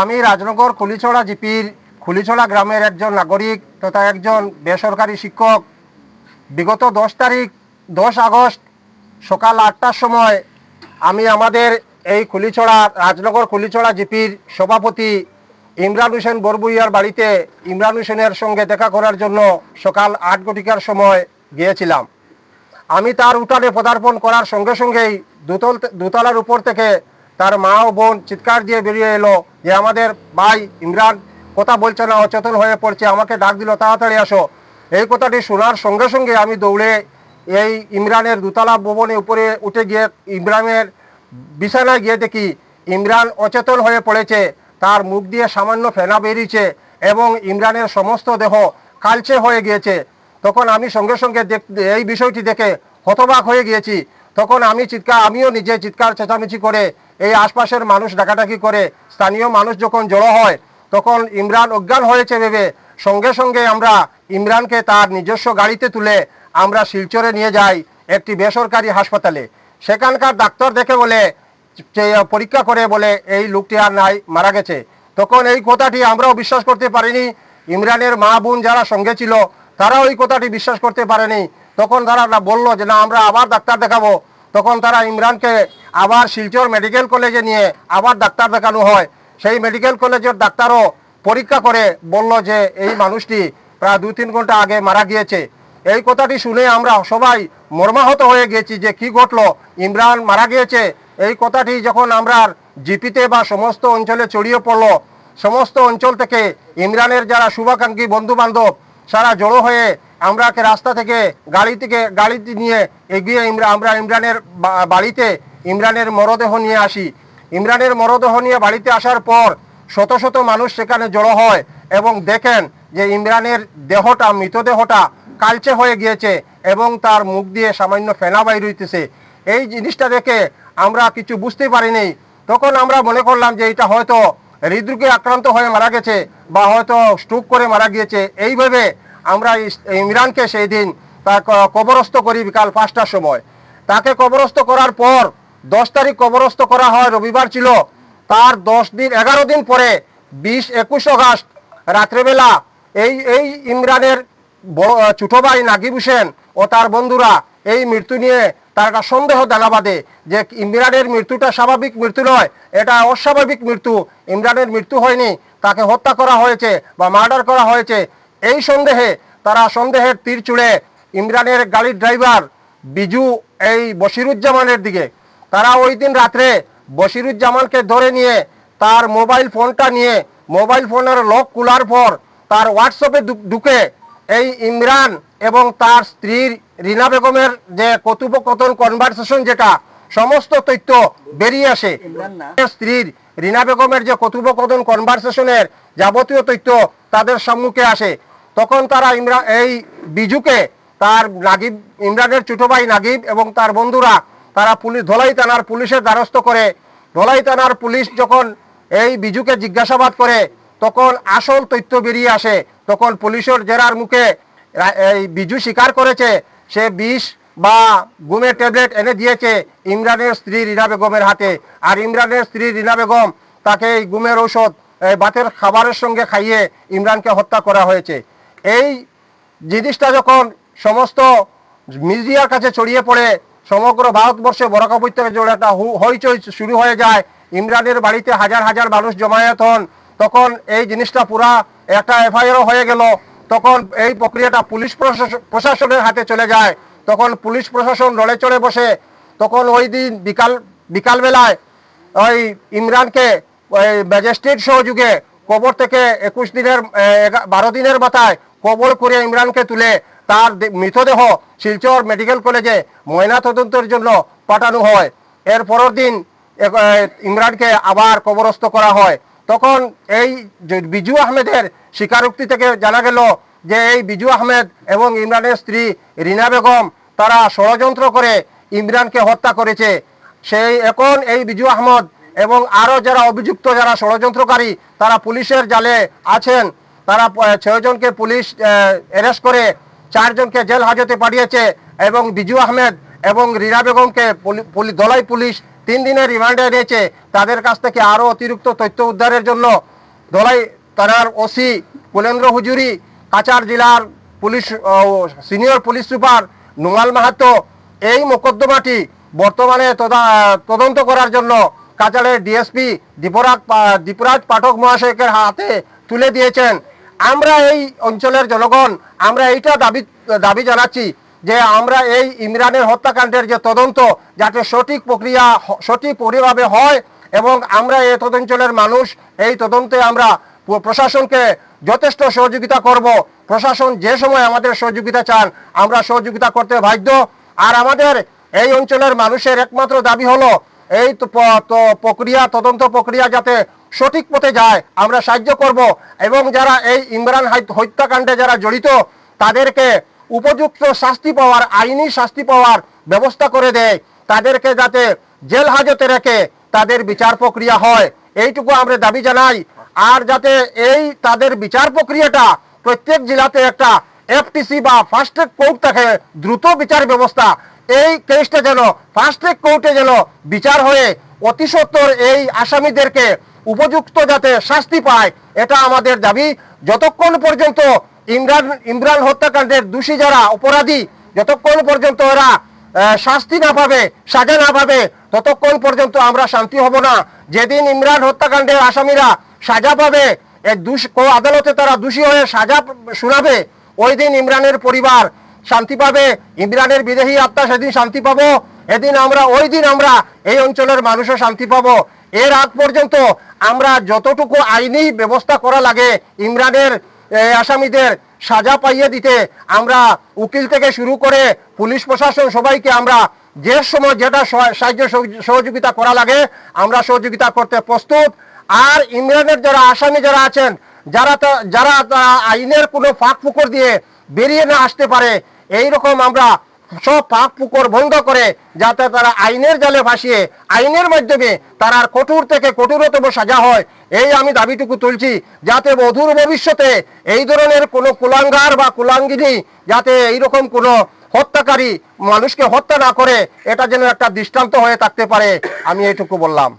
আমি রাজনগর কুলিছড়া জিপির খুলিছড়া গ্রামের একজন নাগরিক তথা একজন বেসরকারি শিক্ষক। বিগত দশ তারিখ, দশ আগস্ট, সকাল আটটার সময় আমি আমাদের এই কুলিছড়া, রাজনগর কুলিছড়া জিপির সভাপতি ইমরান হোসেন বরবুইয়ার বাড়িতে ইমরান হোসেনের সঙ্গে দেখা করার জন্য সকাল আট ঘটিকার সময় গিয়েছিলাম। আমি তার উঠানে পদার্পণ করার সঙ্গে সঙ্গেই দুতল দোতলার উপর থেকে তার মা ও বোন চিৎকার দিয়ে বেরিয়ে এলো যে, আমাদের ভাই ইমরান কথা বলছে না, অচেতন হয়ে পড়ছে, আমাকে ডাক দিল, তাড়াতাড়ি আসো। এই কথাটি শোনার সঙ্গে সঙ্গে আমি দৌড়ে এই ইমরানের দোতলা ভবনে উপরে উঠে গিয়ে ইমরানের বিছানায় গিয়ে দেখি ইমরান অচেতন হয়ে পড়েছে। তার মুখ দিয়ে সামান্য ফেনা বেরিয়েছে এবং ইমরানের সমস্ত দেহ কালচে হয়ে গিয়েছে। তখন আমি সঙ্গে সঙ্গে এই বিষয়টি দেখে হতবাক হয়ে গিয়েছি। তখন আমি চিৎকার, আমিও নিজে চিৎকার, চেঁচামেচি করে এই আশপাশের মানুষ ডাকাডাকি করে স্থানীয় মানুষ যখন জড়ো হয়, তখন ইমরান অজ্ঞান হয়েছে ভেবে সঙ্গে সঙ্গে আমরা ইমরানকে তার নিজস্ব গাড়িতে তুলে আমরা শিলচরে নিয়ে যাই একটি বেসরকারি হাসপাতালে। সেখানকার ডাক্তার দেখে বলে পরীক্ষা করে বলে এই লোকটি আর নাই, মারা গেছে। তখন এই কথাটি আমরাও বিশ্বাস করতে পারিনি। ইমরানের মা বোন যারা সঙ্গে ছিল, তারাও এই কথাটি বিশ্বাস করতে পারেনি। তখন তারা বলল যে, না, আমরা আবার ডাক্তার দেখাবো। তখন তারা ইমরানকে আবার শিলচর মেডিকেল কলেজে নিয়ে আবার ডাক্তার দেখানো হয়। সেই মেডিকেল কলেজের ডাক্তারও পরীক্ষা করে বলল যে, এই মানুষটি প্রায় দু তিন ঘণ্টা আগে মারা গিয়েছে। এই কথাটি শুনে আমরা সবাই মর্মাহত হয়ে গেছি যে, কি ঘটলো? ইমরান মারা গিয়েছে? এই কথাটি যখন আমরা জিপিতে বা সমস্ত অঞ্চলে ছড়িয়ে পড়ল, সমস্ত অঞ্চল থেকে ইমরানের যারা শুভাকাঙ্ক্ষী বন্ধু বান্ধব সারা জড়ো হয়ে আমরাকে রাস্তা থেকে গাড়ি থেকে গাড়িতে নিয়ে এগিয়ে আমরা ইমরানের বাড়িতে ইমরানের মরদেহ নিয়ে আসি। ইমরানের মরদেহ নিয়ে বাড়িতে আসার পর শত শত মানুষ সেখানে জড়ো হয় এবং দেখেন যে ইমরানের দেহটা, মৃতদেহটা কালচে হয়ে গিয়েছে এবং তার মুখ দিয়ে সামান্য ফেনা বাইর হইতেছে। এই জিনিসটা দেখে আমরা কিছু বুঝতে পারিনি। তখন আমরা মনে করলাম যে এটা হয়তো হৃদরোগে আক্রান্ত হয়ে মারা গেছে বা হয়তো স্ট্রোক করে মারা গিয়েছে। এইভাবে আমরা ইমরানকে সেই দিন তা কবরস্থ করি বিকাল পাঁচটার সময়। তাকে কবরস্থ করার পর দশ তারিখ কবরস্থ করা হয়, রবিবার ছিল। তার দশ দিন, এগারো দিন পরে বিশ একুশ আগস্ট রাত্রেবেলা এই এই ইমরানের বড় ছোট ভাই নাগিব হোসেন ও তার বন্ধুরা এই মৃত্যু নিয়ে তার একটা সন্দেহ দানা বাঁধে যে ইমরানের মৃত্যুটা স্বাভাবিক মৃত্যু নয়, এটা অস্বাভাবিক মৃত্যু। ইমরানের মৃত্যু হয়নি, তাকে হত্যা করা হয়েছে বা মার্ডার করা হয়েছে। এই সন্দেহে তারা সন্দেহের তীর চুড়ে ইমরানের গাড়ির ড্রাইভার বিজু এই বশিরুজ্জামানের দিকে। তারা ওই দিন রাত্রে বশিরুজ্জামানকে ধরে নিয়ে তার মোবাইল ফোনটা নিয়ে মোবাইল ফোনের লক খোলার পর তার হোয়াটসঅ্যাপে ঢুকে এই ইমরান এবং তার স্ত্রীর রিনা বেগমের যে কথোপকথন কনভারসেশন যেটা সমস্ত তথ্য বেরিয়ে আসে। স্ত্রীর রিনা বেগমের যে কথোপকথন কনভারসেশনের যাবতীয় তথ্য তাদের সম্মুখে আসে। তখন তারা ইমরান এই বিজুকে, তার নাগিব, ইমরানের ছোট ভাই নাগিব এবং তার বন্ধুরা, তারা পুলিশ, ধলাই থানার পুলিশের দ্বারস্থ করে, ধলাই থানার পুলিশ যখন এই বিজুকে জিজ্ঞাসাবাদ করে, তখন আসল তথ্য বেরিয়ে আসে। তখন পুলিশের জেরার মুখে এই বিজু স্বীকার করেছে, সে বিষ বা গুমের ট্যাবলেট এনে দিয়েছে ইমরানের স্ত্রী রিনা বেগমের হাতে। আর ইমরানের স্ত্রী রিনা বেগম তাকে এই গুমের ঔষধ ভাতের খাবারের সঙ্গে খাইয়ে ইমরানকে হত্যা করা হয়েছে। এই জিনিসটা যখন সমস্ত মিডিয়ার কাছে ছড়িয়ে পড়ে, সমগ্র ভারতবর্ষে বরাক উপত্যকা জুড়ে একটা হইচই শুরু হয়ে যায়, ইমরানের বাড়িতে হাজার হাজার মানুষ জমায়েত হন, তখন এই জিনিসটা পুরা একটা এফআইআরও হয়ে গেল। তখন এই প্রক্রিয়াটা পুলিশ প্রশাসন- প্রশাসনের হাতে চলে যায়। তখন পুলিশ প্রশাসন লড়ে চড়ে বসে। তখন ওই দিন বিকাল, বিকালবেলায় ওই ইমরানকে ওই ম্যাজিস্ট্রেট সহযোগে কবর থেকে একুশ দিনের বারো দিনের মাথায় কবর করে ইমরানকে তুলে তার মৃতদেহ শিলচর মেডিকেল কলেজে ময়না তদন্তের জন্য পাঠানো হয়। এর পরের দিন ইমরানকে আবার কবরস্থ করা হয়। তখন এই বিজু আহমেদের স্বীকারোক্তি থেকে জানা গেল যে এই বিজু আহমেদ এবং ইমরানের স্ত্রী রিনা বেগম তারা ষড়যন্ত্র করে ইমরানকে হত্যা করেছে। সেই এখন এই বিজু আহমদ এবং আরও যারা অভিযুক্ত, যারা ষড়যন্ত্রকারী, তারা পুলিশের জালে আছেন। তারা ছয়জনকে পুলিশ অ্যারেস্ট করে চারজনকে জেল হাজতে পাঠিয়েছে এবং বিজু আহমেদ এবং রিনা বেগমকে দলাই পুলিশ তিন দিনের রিমান্ডে এনেছে। তাদের কাছ থেকে আরও অতিরিক্ত তথ্য উদ্ধারের জন্য দলাই থানার ওসি কুলেন্দ্র হুজুরি, কাছাড় জেলার police senior police super Numal Mahato. এই মোকদ্দমাটি বর্তমানে তদা- তদন্ত করার জন্য কাছাড়ের ডিএসপি দীপরাজ দীপরাজ পাঠক মহাশয়কের হাতে তুলে দিয়েছেন। আমরা এই অঞ্চলের জনগণ, আমরা এইটা দাবি দাবি জানাচ্ছি যে আমরা এই ইমরানের হত্যাকাণ্ডের যে তদন্ত যাতে সঠিক প্রক্রিয়া সঠিক পরিভাবে হয় এবং আমরা এই তদঞ্চলের মানুষ, এই তদন্তে আমরা প্রশাসনকে যথেষ্ট সহযোগিতা করব। প্রশাসন যে সময় আমাদের সহযোগিতা চান, আমরা সহযোগিতা করতে বাধ্য। আর আমাদের এই অঞ্চলের মানুষের একমাত্র দাবি হলো, এই প্রক্রিয়া, তদন্ত প্রক্রিয়া যাতে সঠিক পথে যায়, আমরা সাহায্য করব। এবং যারা এই ইমরান হত্যাকাণ্ডে যারা জড়িত, তাদেরকে উপযুক্ত শাস্তি পাওয়ার, আইনি শাস্তি পাওয়ার ব্যবস্থা করে দেয়। তাদেরকে যাতে জেল হাজতে রেখে তাদের বিচার প্রক্রিয়া হয়। এইটুকু আমরা দাবি জানাই। আর যাতে এই তাদের বিচার প্রক্রিয়াটা প্রত্যেক জেলাতে একটা এফটিসি বা ফাস্ট ট্র্যাক কোর্ট থাকে দ্রুত বিচার ব্যবস্থা, এই কেসটা যেন ফাস্ট ট্র্যাক কোর্টে যেন বিচার হয়ে অতি সত্বর এই আসামিদেরকে উপযুক্ত যাতে শাস্তি পায় এটা আমাদের দাবি। যতক্ষণ পর্যন্ত ইমরান ইমরান হত্যাকাণ্ডের দোষী যারা অপরাধী যতক্ষণ পর্যন্ত আহ, শাস্তি না পাবে সাজা না পাবে ততক্ষণ পর্যন্ত আমরা শান্তি হব না। যেদিন ইমরান হত্যাকাণ্ডের আসামিরা সাজা পাবে আদালতে তারা দোষী হয়ে সাজা শোনাবে ওই দিন ইমরানের পরিবার শান্তি পাবে ইমরানের বিদেহী আত্মা সেদিন শান্তি পাবো এদিন আমরা ওই দিন আমরা এই অঞ্চলের মানুষও শান্তি পাবো। এর আগ পর্যন্ত আমরা যতটুকু আইনি ব্যবস্থা করা লাগে, ইমরানের আসামিদের সাজা পাইয়ে দিতে আমরা উকিল থেকে শুরু করে পুলিশ প্রশাসন সবাইকে আমরা যে সময় যেটা সাহায্য সহযোগিতা করা লাগে, আমরা সহযোগিতা করতে প্রস্তুত। আর ইমরানের যারা আসামি যারা আছেন, যারা যারা আইনের কোনো ফাঁক ফুকর দিয়ে বেরিয়ে না আসতে পারে এই রকম আমরা সব পাক পুকুর বন্ধ করে যাতে তারা আইনের জালে ভাসিয়ে, আইনের মাধ্যমে তারা কঠোর থেকে কঠোরতম সাজা হয়। এই আমি দাবিটুকু তুলছি, যাতে অধুর ভবিষ্যতে এই ধরনের কোনো কুলাঙ্গার বা কুলাঙ্গিনী যাতে এইরকম কোনো হত্যাকারী মানুষকে হত্যা না করে, এটা যেন একটা দৃষ্টান্ত হয়ে থাকতে পারে, আমি এইটুকু বললাম।